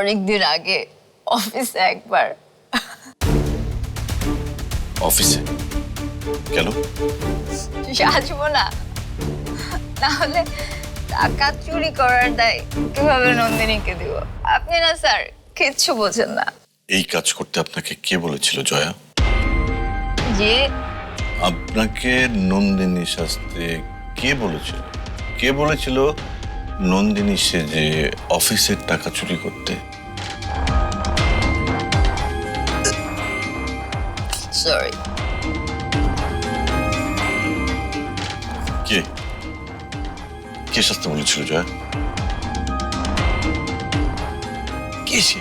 অনেকদিন আগে অফিসে একবার। অফিসে? কেন? সাজবো না। তাহলে টাকা চুরি করার দায় কীভাবে নন্দিনীকে দিব? আপনি না স্যার কিচ্ছু বোঝেন না। এই কাজ করতে আপনাকে কে বলেছিল জয়া? যে আপনাকে নন্দিনী শাস্তে কে বলেছিল? কে বলেছিল নন্দিনী সে যে অফিসের টাকা চুরি করতে। সরি কে? কে শাস্তে বলেছিল জয়া? কে সে?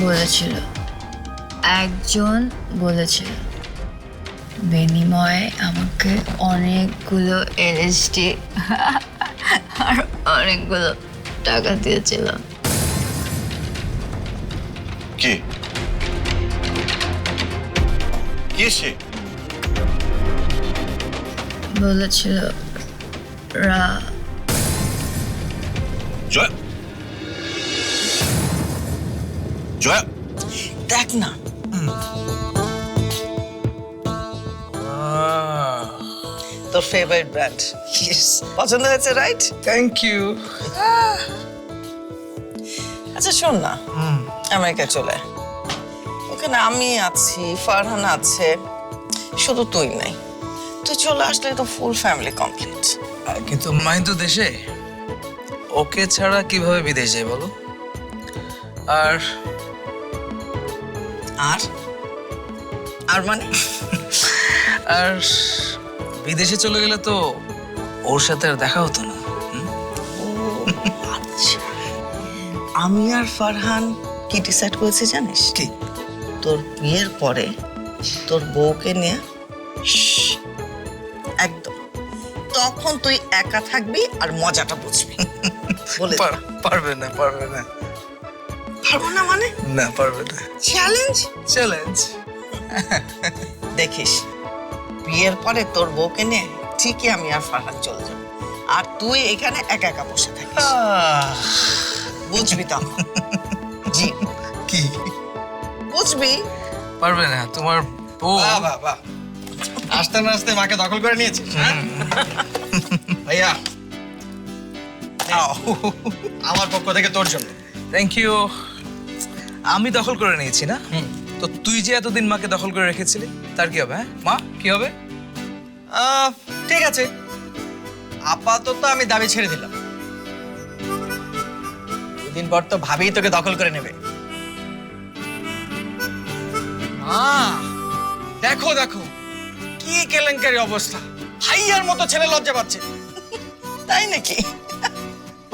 বলেছিল। একজন বলেছিল। বিনিময়ে আমাকে অনেকগুলো এলএসডি আর অনেকগুলো টাকা দিয়েছিল। কে? কে সে? বলেছিল রা জয়া? জয়া? দেখ না। তোর ফেভারিট ব্র্যান্ড পছন্দ হয়েছে রাইট থ্যাংক ইউ আচ্ছা শোন না। আমেরিকা চলে। ওখানে আমি আছি ফারহান আছে শুধু তুই নাই। তুই চলে আসলে তো ফুল ফ্যামিলি কমপ্লিট কিন্তু মাই তো দেশে? ওকে ছাড়া কীভাবে বিদেশ যায় বলো? আর? আর? আর মানে? আর বিদেশে চলে গেলে তো ওর সাথে আর দেখা হতো না আচ্ছা। আমি আর ফারহান কি ডিসাইড করেছি জানিস? কি? তোর বিয়ের পরে তোর বউকে নিয়ে একদম। তখন তুই একা থাকবি আর মজাটা বুঝবি। বলে পারবে না পারবে না। পারব না মানে? না পারবে না। চ্যালেঞ্জ চ্যালেঞ্জ দেখিস বিয়ের পরে তোর বউকে নিয়ে ঠিকই আমি আর ফারহান চলে যাব। আর তুই এখানে একা একা বসে থাকিস। বুঝবি তখন জি। কি? বুঝবি? পারবে না তোমার বউ। বাহ বাহ বাহ। আস্তে না আস্তে মাকে দখল করে নিয়েছিস হ্যাঁ? ভাইয়া। আমার পক্ষ থেকে তোর জন্য। থ্যাংক ইউ আমি দখল করে নিয়েছি না? তো তুই যে এতদিন মাকে দখল করে রেখেছিলি তার কি হবে হ্যাঁ? মা কি হবে? ঠিক আছে। আপাতত আমি দাবি ছেড়ে দিলাম। দুদিন পর তো ভাবি তোকে দখল করে নেবে। মা দেখো দেখো কি কেলেঙ্কারি অবস্থা। ভাইয়ার মতো ছেলে লজ্জা পাচ্ছে। তাই নাকি?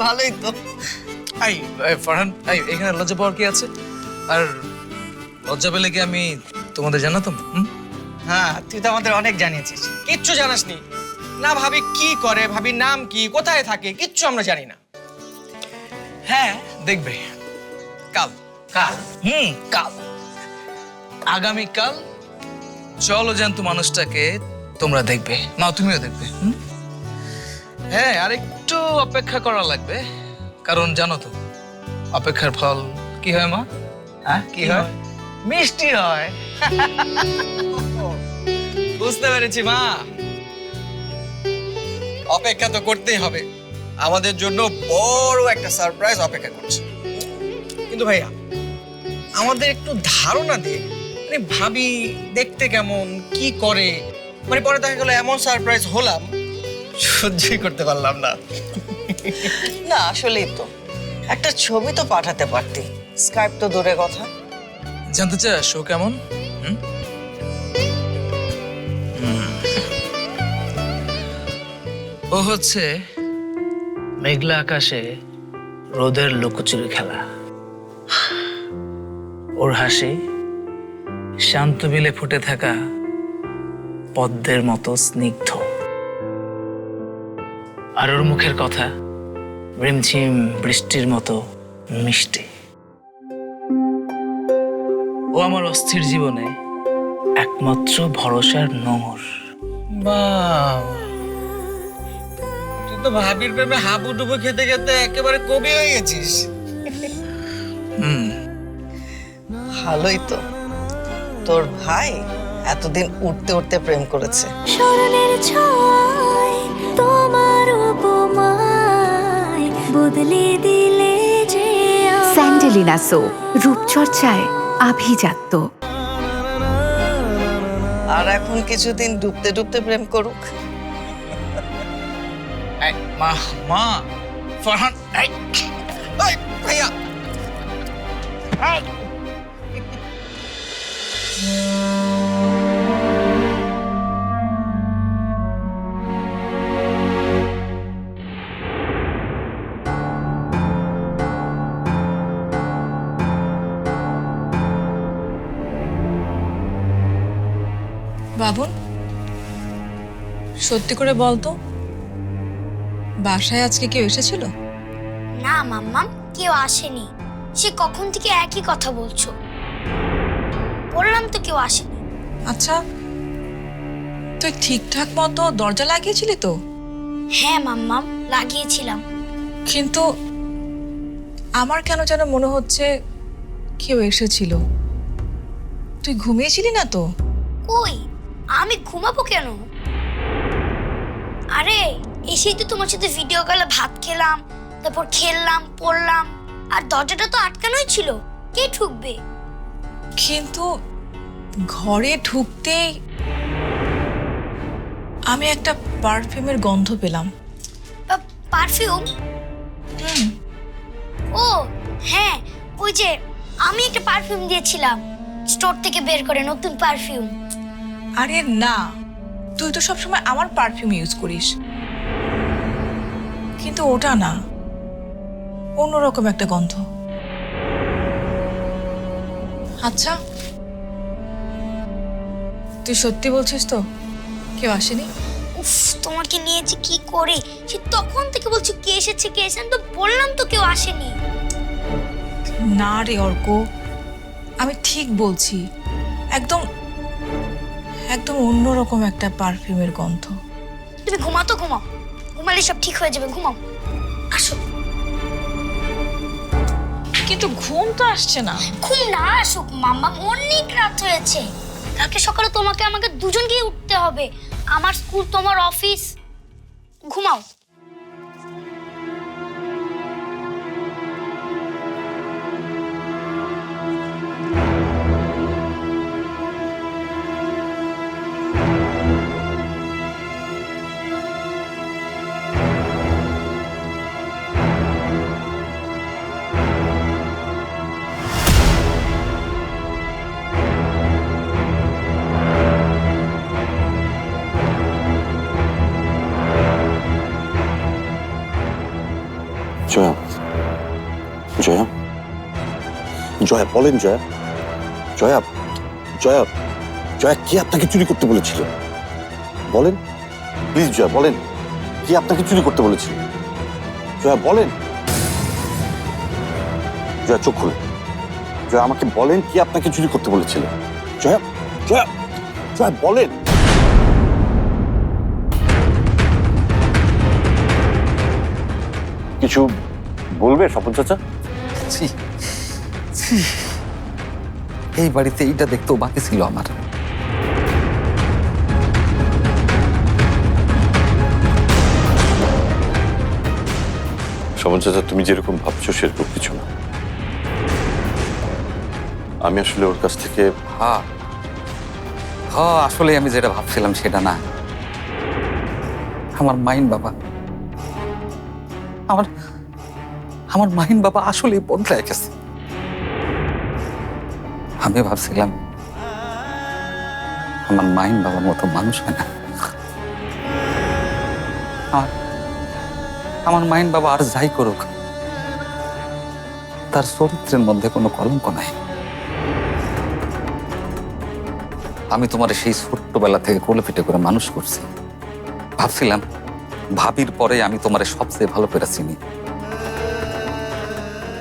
ভালোই তো। আই ফারহান এই এখানে লজ্জা পাওয়ার কি আছে? আর লজ্জা পেলে কি আমি তোমাদের জানাতাম? হ্যাঁ তুই তো আমাদের অনেক জানিয়েছিস। কিচ্ছু জানাসনি। না ভাবি কি করে ভাবি নাম কি কোথায় থাকে কিচ্ছু আমরা জানি না। হ্যাঁ দেখবে। কাল। কাল? হুম কাল। আগামীকাল চলো জ্যান্ত মানুষটাকে তোমরা দেখবে। না তুমিও দেখবে? হ্যাঁ আর একটু অপেক্ষা করা লাগবে। কারণ জানো তো অপেক্ষার ফল কি হয় মা? হ্যাঁ কি হয়? মিষ্টি হয়। বুঝতে পেরেছি মা। অপেক্ষা তো করতেই হবে। আমাদের জন্য বড় একটা সারপ্রাইজ অপেক্ষা করছে। কিন্তু ভাইয়া আমাদের একটু ধারণা দে মানে ভাবি দেখতে কেমন কি করে? মানে পরে দেখা গেলো এমন সারপ্রাইজ হলাম সহ্যই করতে পারলাম না। না আসলেই তো। একটা ছবি তো পাঠাতে পারতি। স্কাইপ তো দূরে কথা। জানতে চাস ও কেমন। ও হচ্ছে মেঘলা আকাশে রোদের লুকোচুরি খেলা। ওর হাসি শান্ত বিলে ফুটে থাকা পদ্মের মতো স্নিগ্ধ। আর ওর মুখের কথা রিমঝিম বৃষ্টির মতো মিষ্টি। ও আমার অস্থির জীবনে একমাত্র ভরসার নোংর তুই তো ভাবির প্রেমে হাবুডুবু খেতে খেতে একেবারে কবি হয়ে গেছিস। হুম। ভালোই তো। তোর ভাই এতদিন উঠতে উঠতে প্রেম করেছে। স্মরণের ছয় তোমার উপমায় বদলে দিলে যে। স্যান্ডেলিনা সো রূপচর্চায় আভিজাত্য। আর এখন কিছুদিন ডুবতে ডুবতে প্রেম করুক। মা মা ফরহান ভাইয়া। সত্যি করে বলতো বাসায় আজকে কেউ এসেছিল? না মাম্মাম কেউ আসেনি। সে কখন থেকে একই কথা বলছো? বললাম তো কেউ আসেনি। আচ্ছা তুই ঠিকঠাক মতো দরজা লাগিয়েছিলি তো? হ্যাঁ মাম্মাম লাগিয়েছিলাম। কিন্তু আমার কেন যেন মনে হচ্ছে কেউ এসেছিল? তুই ঘুমিয়েছিলি না তো? কই? আমি ঘুমাবো কেন? আরে এসেই তো তোমার সাথে ভিডিও কলে ভাত খেলাম তারপর খেললাম পড়লাম আর দরজাটা তো আটকানোই ছিল। কে ঠুকবে? কিন্তু ঘরে ঢুকতেই আমি একটা পারফিউমের গন্ধ পেলাম। পারফিউম ও হ্যাঁ ওই যে আমি একটা পারফিউম দিয়েছিলাম স্টোর থেকে বের করে নতুন পারফিউম আরে না। তুই তো সবসময় আমার পারফিউম ইউজ করিস। কিন্তু ওটা না। অন্যরকম একটা গন্ধ। আচ্ছা। তুই সত্যি বলছিস তো? কেউ আসেনি? উফ তোমাকে নিয়ে যে কি করে? সে তখন থেকে বলছি কে এসেছে কে এসেছে? তো বললাম তো কেউ আসেনি। না রে অর্ক আমি ঠিক বলছি। একদম একদম অন্যরকম একটা পারফিউমের গন্ধ। তুমি ঘুমা তো ঘুমাও। ঘুমালে সব ঠিক হয়ে যাবে ঘুমাও। আসো। কিন্তু ঘুম তো আসছে না। ঘুম না আসুক মাম্মা অনেক রাত হয়েছে। কালকে সকালে তোমাকে আমাকে দুজনকেই উঠতে হবে। আমার স্কুল তোমার অফিস। ঘুমাও। জয়া। জয়া? জয়া, বলেন জয়া। জয়া জয়া জয়া, কি আপনাকে চুরি করতে বলেছিল? বলেন। প্লিজ জয়া, বলেন। কি আপনাকে চুরি করতে বলেছিল? জয়া, বলেন। জয়া, চোখ খুলে জয়া, আমাকে বলেন কি আপনাকে চুরি করতে বলেছিল? জয়া জয়া জয়া, বলেন। কিছু বলবে স্বপন চাচা? ছি, ছি। এই বাড়িতে এইটা দেখতেও বাকি ছিল আমার। সমন চাচা তুমি যেরকম ভাবছ সেরকম কিছু না। আমি আসলে ওর কাছ থেকে হা হ আসলে আমি যেটা ভাবছিলাম সেটা না। আমার মাইন বাবা। আমার আমার মাইন বাবা আসলে বদলায় গেছে। আমি ভাবছিলাম, আমার মাইন বাবার মতো মানুষ হয় না। আমার মাইন বাবা আর যাই করুক, তার চরিত্রের মধ্যে কোনো কলঙ্ক নাই। আমি তোমার সেই ছোট্টবেলা থেকে কোলে পিঠে করে মানুষ করছি। ভাবছিলাম ভাবির পরে আমি তোমার সবচেয়ে ভালো করে চিনি।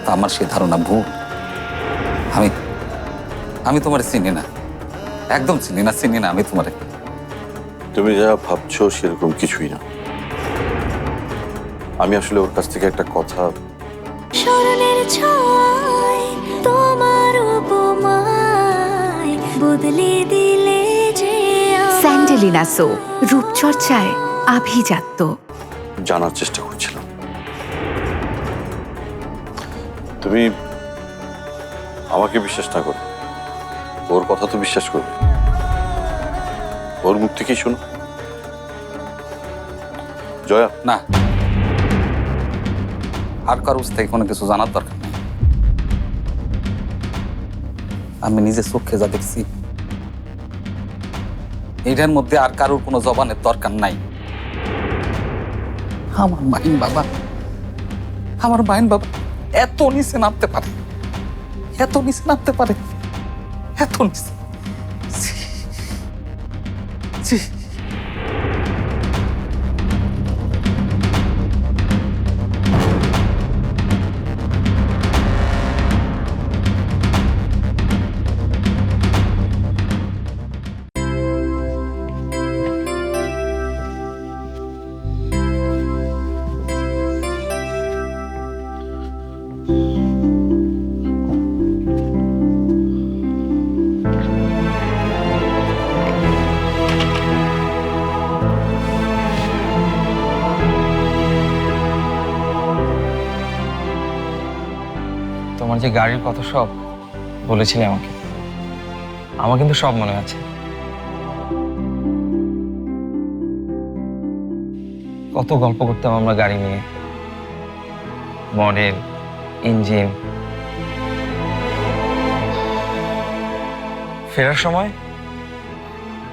তা আমার সেই ধারণা ভুল। আমি আমি তোমার চিনি না। একদম চিনি না চিনি না আমি তোমারে। তুমি যা ভাবছ সেরকম কিছুই না। আমি আসলে ওর কাছ থেকে একটা কথা স্মরণের ছয় তোমার উপমায় বদলে দিলে যে স্যান্ডেলিনা সো রূপচর্চায় আভিজাত্য। জানার চেষ্টা করছিলাম। তুমি আমাকে বিশ্বাস না করো। ওর কথা তো বিশ্বাস করবে। ওর মুখ থেকেই শোনো। জয়া। না। আর কারোর থেকে কোনো কিছু জানার দরকার নেই। আমি নিজে চোখে যা দেখছি এটার মধ্যে আর কারোর কোনো জবানের দরকার নাই। আমার মাইন বাবা, আমার মাইন বাবা, এত নিচে নামতে পারে, এত নিচে নামতে পারে, এত নিচে ছি। যে গাড়ির কথা সব বলেছিলে আমাকে। আমার কিন্তু সব মনে আছে। কত গল্প করতাম আমরা গাড়ি নিয়ে। Model, engine. ফেরার সময়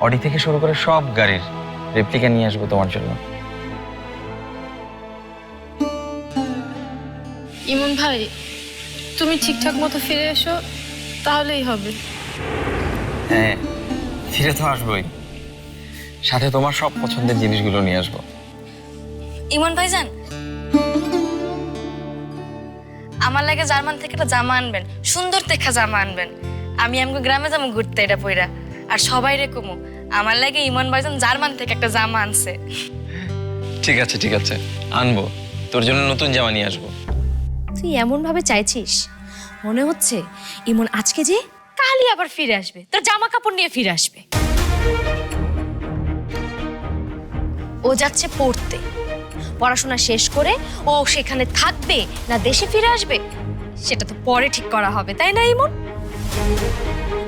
অডি থেকে শুরু করে সব গাড়ির রেপ্লিকা নিয়ে আসব তোমার জন্য। ইমন ভাই তুমি ঠিকঠাক মতো ফিরে এসো তাহলেই হবে। হ্যাঁ ফিরে তো আসবোই। সাথে তোমার সব পছন্দের জিনিসগুলো নিয়ে আসব। ইমন ভাইজান? আমার লাগে জার্মান থেকে একটা জামা আনবেন সুন্দর দেখা জামা আনবেন। আমি আমাকে গ্রামে যাব ঘুরতে এটা পইরা। আর সবাই রে কমু আমার লাগে ইমন ভাইজান জার্মান থেকে একটা জামা আনছে। ঠিক আছে ঠিক আছে আনব। তোর জন্য নতুন জামা নিয়ে আসব। তুই এমন ভাবে চাইছিস? মনে হচ্ছে ইমন আজকে যে কালই আবার ফিরে আসবে। তার জামা কাপড় নিয়ে ফিরে আসবে। ও যাচ্ছে পড়তে। পড়াশোনা শেষ করে ও সেখানে থাকবে না দেশে ফিরে আসবে? সেটা তো পরে ঠিক করা হবে, তাই না ইমন?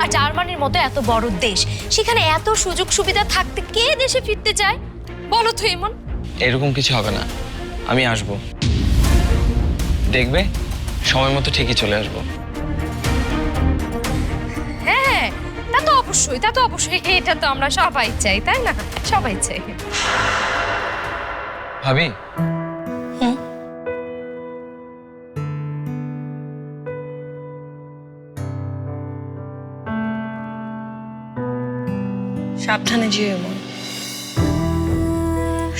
আর জার্মানির মতো এত বড় দেশ, সেখানে এত সুযোগ সুবিধা থাকতে কে দেশে ফিরতে চায়? বলো তো ইমন। এরকম কিছু হবে না। আমি আসব। দেখবে সময় মতো ঠিকই চলে আসব। হ্যাঁ তা তো অবশ্যই তা তো অবশ্যই এটা তো আমরা সবাই চাই তাই না? সবাই চাই। ভাবি? সাবধানে যেও।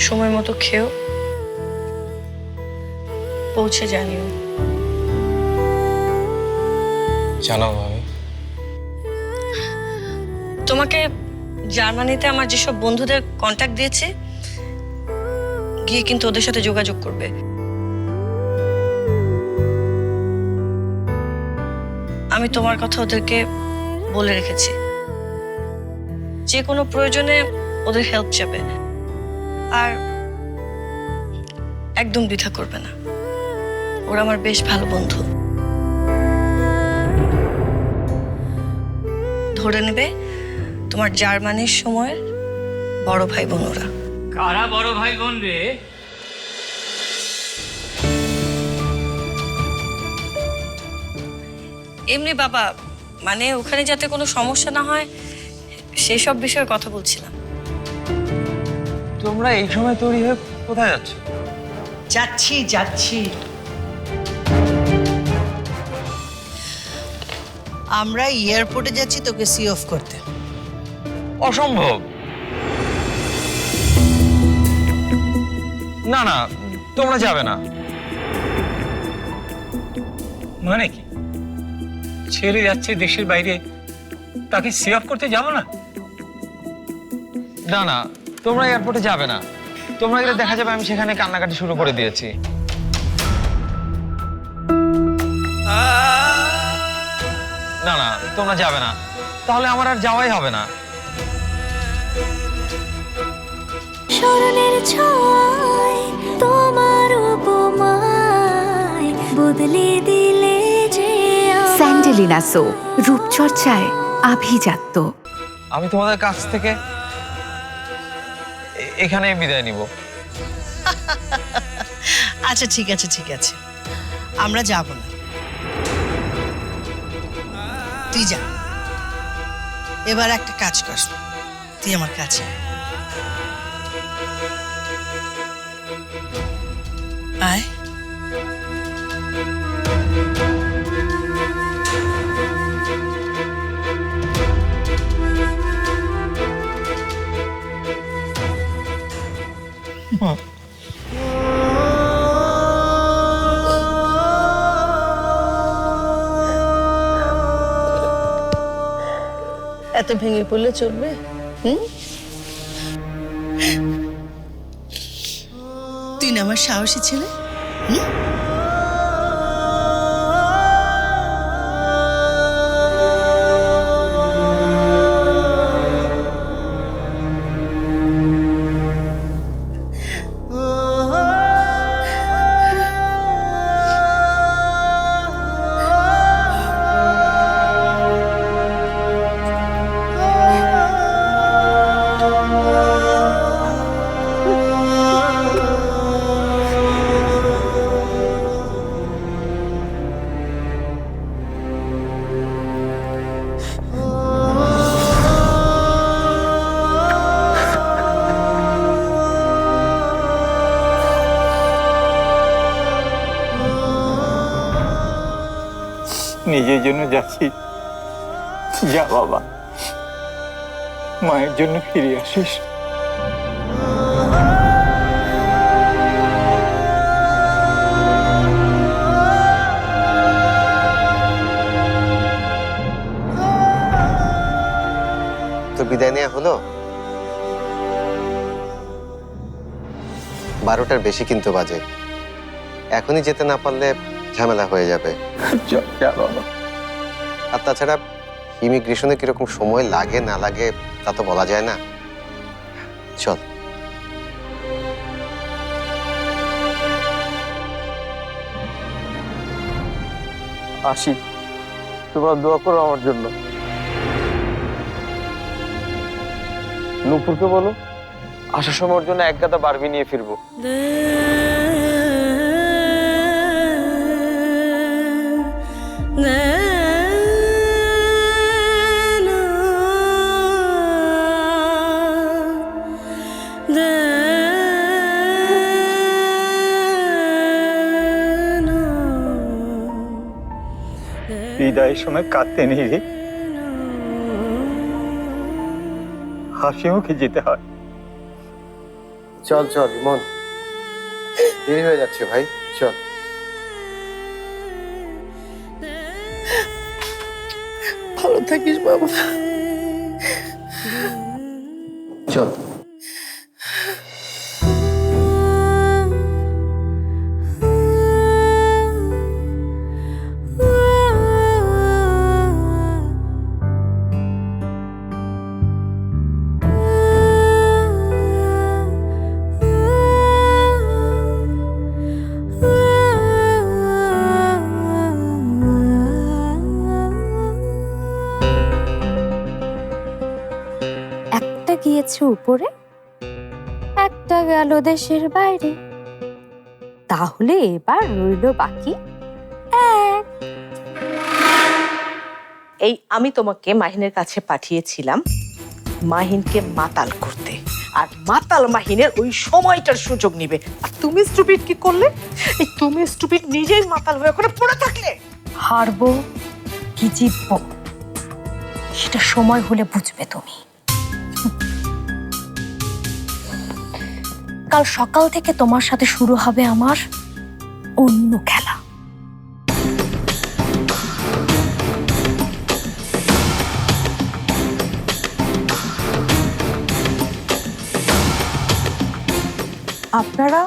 সময় মতো খেও। পৌঁছে জানিও। জানাও ভাবি তোমাকে জার্মানিতে আমার যেসব বন্ধুদের কন্ট্যাক্ট দিয়েছে গিয়ে কিন্তু ওদের সাথে যোগাযোগ করবে। আমি তোমার কথা ওদেরকে বলে রেখেছি। যে কোনো প্রয়োজনে ওদের হেল্প চাবে আর একদম দ্বিধা করবে না। ওরা আমার বেশ ভালো বন্ধু। ধরে নেবে তোমার জার্মানির সময়ের বড় ভাই বোন ওরা। কারা বড় ভাই বোন রে? এমনি বাবা মানে ওখানে যাতে কোনো সমস্যা না হয় সেই সব বিষয়ে কথা বলছিলাম। তোমরা এই সময় তৈরি হয়ে কোথায় যাচ্ছ? যাচ্ছি যাচ্ছি। আমরা এয়ারপোর্টে যাচ্ছি, তোকে সি অফ করতে। অসম্ভব। না না, তোমরা যাবে না। মানে কি? ছেড়ে যাচ্ছে দেশের বাইরে, তাকে সি অফ করতে যাব না? না না, তোমরা এয়ারপোর্টে যাবে না। তোমরা গেলে দেখা যাবে আমি সেখানে কান্নাকাটি শুরু করে দিয়েছি। না তোমরা যাবে না। তাহলে আমার আর যাওয়াই হবে না। স্মরণের ছয় তোমার উপমায় বদলে দিলে যে স্যান্ডেলিনা সো রূপচর্চায় আভিজাত্য। আমি তোমাদের কাছ থেকে এ- এখানেই বিদায় নিব। আচ্ছা ঠিক আছে ঠিক আছে। আমরা যাব না। তুই যা। এবার একটা কাজ কর। তুই আমার কাছে আয়। আয় ভেঙে পড়লে চলবে? হুম? তুই না আমার সাহসী ছেলে? হুম? নিজের জন্য যাচ্ছি। যা বাবা। মায়ের জন্য ফিরে আসিস। তো বিদায় নেওয়া হলো? বারোটার বেশি কিন্তু বাজে। এখনই যেতে না পারলে ঝামেলা হয়ে যাবে। আর তাছাড়া ইমিগ্রেশনে কীরকম সময় লাগে না লাগে তা তো বলা যায় না। চল। আসি। তোমরা দোয়া করো আমার জন্য। নুপুরকে বলো আসার সময় ওর জন্য এক গাদা বারবি নিয়ে ফিরবো। বিদায়ের সময় কাঁদতে নেই রে। হাসি মুখে যেতে হয়। চল চল ইমন। দেরি হয়ে যাচ্ছে ভাই চল। ভালো থাকিস বাবা। চল। গিয়েছে উপরে? একটা গেল দেশের বাইরে। তাহলে এবার রইল বাকি এক। এই আমি তোমাকে মাহিনের কাছে পাঠিয়েছিলাম মাহিনকে মাতাল করতে। আর মাতাল মাহিনের ওই সময়টার সুযোগ নিবে। আর তুমি স্টুপিড কি করলে? এই তুমি স্টুপিড নিজেই মাতাল হয়ে ওখানে পড়ে থাকলে। হারবো কি জিতবো? সেটা সময় হলে বুঝবে তুমি। কাল সকাল থেকে তোমার সাথে শুরু হবে আমার অন্য খেলা। আপনারা